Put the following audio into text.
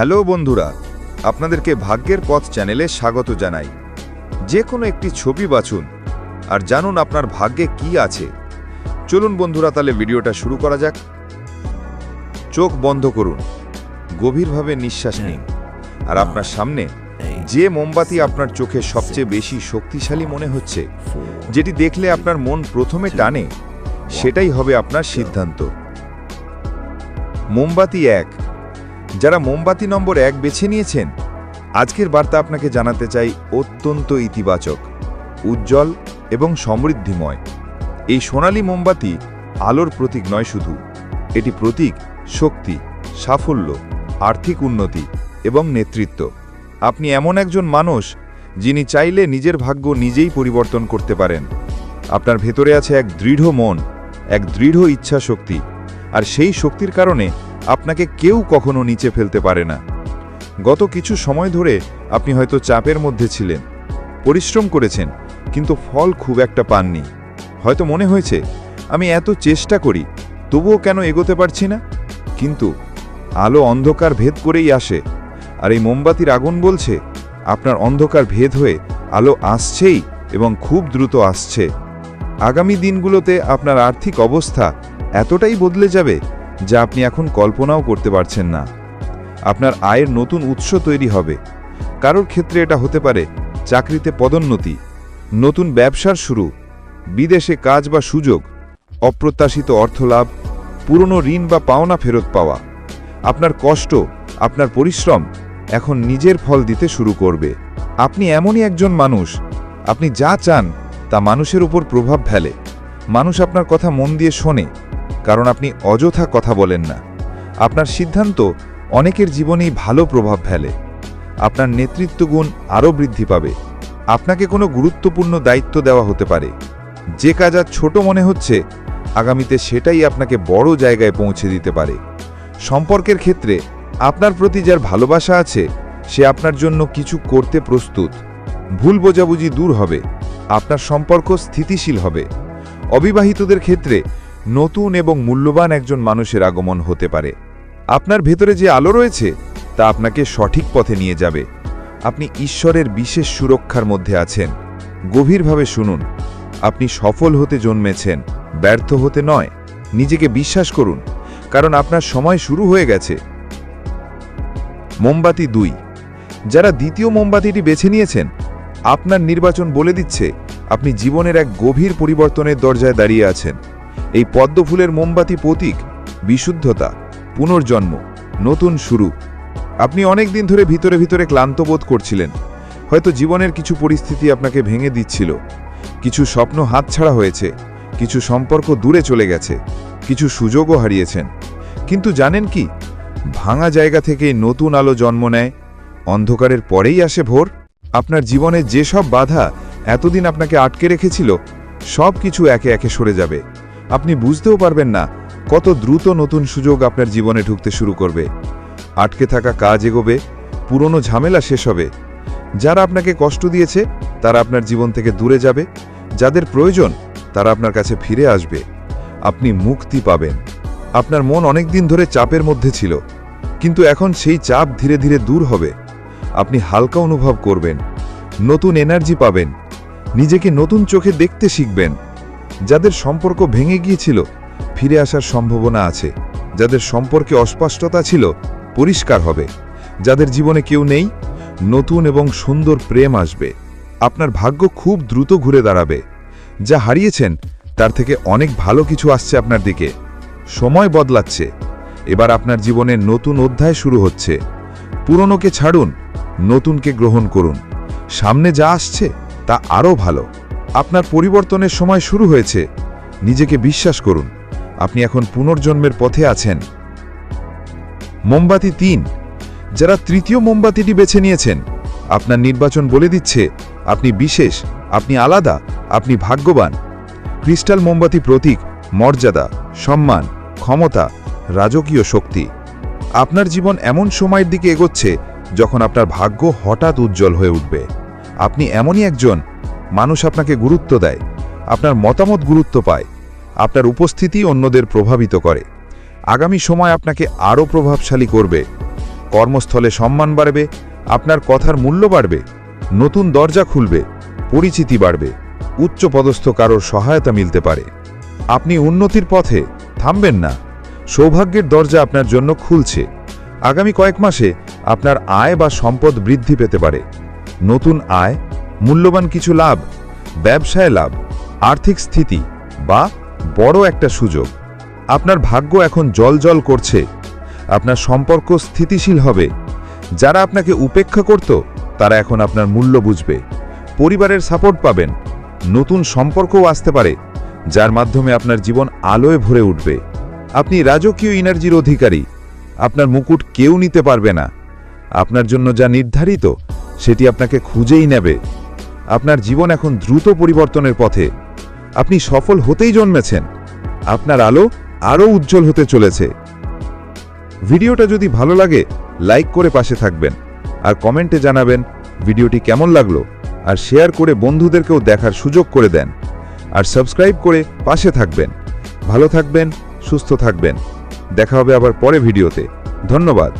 Hello বন্ধুরা আপনাদেরকে ভাগ্যের পথ চ্যানেলে স্বাগত জানাই। যে কোনো একটি ছবি বাছুন আর জানুন আপনার ভাগ্যে কি আছে। চলুন বন্ধুরা তাহলে ভিডিওটা শুরু করা যাক। চোখ বন্ধ করুন গভীরভাবে নিঃশ্বাস নিন আর আপনার সামনে যে মোমবাতি আপনার চোখে সবচেয়ে বেশি শক্তিশালী মনে হচ্ছে যেটি দেখলে আপনার মন প্রথমে টানে সেটাই হবে আপনার সিদ্ধান্ত। মোমবাতি এক যারা মোমবাতি নম্বর এক বেছে নিয়েছেন, আজকের বার্তা আপনাকে জানাতে চাই অত্যন্ত ইতিবাচক, উজ্জ্বল এবং সমৃদ্ধিময়। এই সোনালী মোমবাতি আলোর প্রতীক নয় শুধু, এটি প্রতীক, শক্তি, সাফল্য, আর্থিক উন্নতি এবং নেতৃত্ব। আপনি এমন একজন মানুষ যিনি চাইলে নিজের ভাগ্য নিজেই পরিবর্তন করতে পারেন। আপনার ভেতরে আছে এক দৃঢ় মন, এক দৃঢ় ইচ্ছা শক্তি আর সেই শক্তির কারণে আপনাকে কেউ কখনো নিচে ফেলতে পারে না। গত কিছু সময় ধরে আপনি হয়তো চাপের মধ্যে ছিলেন, পরিশ্রম করেছেন, কিন্তু ফল খুব একটা পাননি। হয়তো মনে হয়েছে, আমি এত চেষ্টা করি, তবুও কেন এগোতে পারছি না? কিন্তু আলো অন্ধকার ভেদ করেই আসে, আর এই মোমবাতির আগুন বলছে, আপনার অন্ধকার ভেদ হয়ে আলো আসছেই এবং খুব দ্রুত আসছে। আগামী দিনগুলোতে আপনার আর্থিক অবস্থা এতটাই বদলে যাবে যা আপনি এখন কল্পনাও করতে পারছেন না। আপনার আয়ের নতুন উৎস তৈরি হবে। কারোর ক্ষেত্রে এটা হতে পারে চাকরিতে পদোন্নতি, নতুন ব্যবসার শুরু, বিদেশে কাজ বা সুযোগ, অপ্রত্যাশিত অর্থলাভ পুরনো ঋণ বা পাওনা ফেরত পাওয়া। আপনার কষ্ট, আপনার পরিশ্রম এখন নিজের ফল দিতে শুরু করবে। আপনি এমনই একজন মানুষ, আপনি যা চান তা মানুষের উপর প্রভাব ফেলে। মানুষ আপনার কথা মন দিয়ে শোনে। কারণ আপনি অযথা কথা বলেন না। আপনার সিদ্ধান্ত অনেকের জীবনেই ভালো প্রভাব ফেলে। আপনার নেতৃত্ব গুণ আরও বৃদ্ধি পাবে। আপনাকে কোনো গুরুত্বপূর্ণ দায়িত্ব দেওয়া হতে পারে। যে কাজ আজ ছোট মনে হচ্ছে, আগামীতে সেটাই আপনাকে বড় জায়গায় পৌঁছে দিতে পারে। সম্পর্কের ক্ষেত্রে আপনার প্রতি যার ভালোবাসা আছে, সে আপনার জন্য কিছু করতে প্রস্তুত। ভুল বোঝাবুঝি দূর হবে। আপনার সম্পর্ক স্থিতিশীল হবে। অবিবাহিতদের ক্ষেত্রে নতুন এবং মূল্যবান একজন মানুষের আগমন হতে পারে। আপনার ভেতরে যে আলো রয়েছে, তা আপনাকে সঠিক পথে নিয়ে যাবে। আপনি ঈশ্বরের বিশেষ সুরক্ষার মধ্যে আছেন। গভীরভাবে শুনুন। আপনি সফল হতে জন্মেছেন, ব্যর্থ হতে নয়। নিজেকে বিশ্বাস করুন, কারণ আপনার সময় শুরু হয়ে গেছে। মোমবাতি দুই। যারা দ্বিতীয় মোমবাতিটি বেছে নিয়েছেন, আপনার নির্বাচন বলে দিচ্ছে, আপনি জীবনের এক গভীর পরিবর্তনের দরজায় দাঁড়িয়ে আছেন। এই পদ্মফুলের মোমবাতি প্রতীক, বিশুদ্ধতা, পুনর্জন্ম, নতুন শুরু। আপনি অনেক দিন ধরে ভিতরে ভিতরে ক্লান্ত বোধ করছিলেন। হয়তো জীবনের কিছু পরিস্থিতি আপনাকে ভেঙে দিচ্ছিল। কিছু স্বপ্ন হাতছাড়া হয়েছে, কিছু সম্পর্ক দূরে চলে গেছে, কিছু সুযোগও হারিয়েছেন। কিন্তু জানেন কি, ভাঙা জায়গা থেকে নতুন আলো জন্ম নেয়, অন্ধকারের পরেই আসে ভোর। আপনার জীবনে যেসব বাধা এতদিন আপনাকে আটকে রেখেছিল সব কিছু একে একে সরে যাবে। আপনি বুঝতেও পারবেন না কত দ্রুত নতুন সুযোগ আপনার জীবনে ঢুকতে শুরু করবে। আটকে থাকা কাজ এগোবে, পুরনো ঝামেলা শেষ হবে। যারা আপনাকে কষ্ট দিয়েছে, তারা আপনার জীবন থেকে দূরে যাবে। যাদের প্রয়োজন, তারা আপনার কাছে ফিরে আসবে। আপনি মুক্তি পাবেন। আপনার মন অনেক দিন ধরে চাপের মধ্যে ছিল। কিন্তু এখন সেই চাপ ধীরে ধীরে দূর হবে। আপনি হালকা অনুভব করবেন। নতুন এনার্জি পাবেন। নিজেকে নতুন চোখে দেখতে শিখবেন। যাদের সম্পর্ক ভেঙে গিয়েছিল, ফিরে আসার সম্ভাবনা আছে। যাদের সম্পর্কে অস্পষ্টতা ছিল, পরিষ্কার হবে। যাদের জীবনে কেউ নেই, নতুন এবং সুন্দর প্রেম আসবে। আপনার ভাগ্য খুব দ্রুত ঘুরে দাঁড়াবে। যা হারিয়েছেন, তার থেকে অনেক ভালো কিছু আসছে আপনার দিকে। সময় বদলাচ্ছে। এবার আপনার জীবনে নতুন অধ্যায় শুরু হচ্ছে। পুরনোকে ছাড়ুন, নতুনকে গ্রহণ করুন। সামনে যা আসছে, তা আরও ভালো। আপনার পরিবর্তনের সময় শুরু হয়েছে। নিজেকে বিশ্বাস করুন। আপনি এখন পুনর্জন্মের পথে আছেন। মোমবাতি তিন। যারা তৃতীয় মোমবাতিটি বেছে নিয়েছেন, আপনার নির্বাচন বলে দিচ্ছে, আপনি বিশেষ, আপনি আলাদা, আপনি ভাগ্যবান। ক্রিস্টাল মোমবাতি প্রতীক, মর্যাদা, সম্মান, ক্ষমতা, রাজকীয় শক্তি। আপনার জীবন এমন সময়ের দিকে এগোচ্ছে, যখন আপনার ভাগ্য হঠাৎ উজ্জ্বল হয়ে উঠবে। আপনি এমনই একজন মানুষ আপনাকে গুরুত্ব দেয়, আপনার মতামত গুরুত্ব পায়, আপনার উপস্থিতি অন্যদের প্রভাবিত করে। আগামী সময় আপনাকে আরও প্রভাবশালী করবে, কর্মস্থলে সম্মান বাড়বে, আপনার কথার মূল্য বাড়বে, নতুন দরজা খুলবে, পরিচিতি বাড়বে, উচ্চপদস্থ কারোর সহায়তা মিলতে পারে। আপনি উন্নতির পথে থামবেন না, সৌভাগ্যের দরজা আপনার জন্য খুলছে। আগামী কয়েক মাসে আপনার আয় বা সম্পদ বৃদ্ধি পেতে পারে। নতুন আয় মূল্যবান কিছু লাভ, ব্যবসায় লাভ, আর্থিক স্থিতি বা বড় একটা সুযোগ। আপনার ভাগ্য এখন জল করছে। আপনার সম্পর্ক স্থিতিশীল হবে। যারা আপনাকে উপেক্ষা করত, তারা এখন আপনার মূল্য বুঝবে। পরিবারের সাপোর্ট পাবেন। নতুন সম্পর্কও আসতে পারে, যার মাধ্যমে আপনার জীবন আলোয় ভরে উঠবে। আপনি রাজকীয় এনার্জির অধিকারী। আপনার মুকুট কেউ নিতে পারবে না। আপনার জন্য যা নির্ধারিত, সেটি আপনাকে খুঁজেই নেবে। আপনার জীবন এখন দ্রুত পরিবর্তনের পথে। আপনি সফল হতেই জন্মেছেন। আপনার আলো আরও উজ্জ্বল হতে চলেছে। ভিডিওটা যদি ভালো লাগে, লাইক করে পাশে থাকবেন। আর কমেন্টে জানাবেন ভিডিওটি কেমন লাগল। আর শেয়ার করে বন্ধুদেরকেও দেখার সুযোগ করে দেন। আর সাবস্ক্রাইব করে পাশে থাকবেন। ভালো থাকবেন, সুস্থ থাকবেন। দেখা হবে আবার পরে ভিডিওতে। ধন্যবাদ।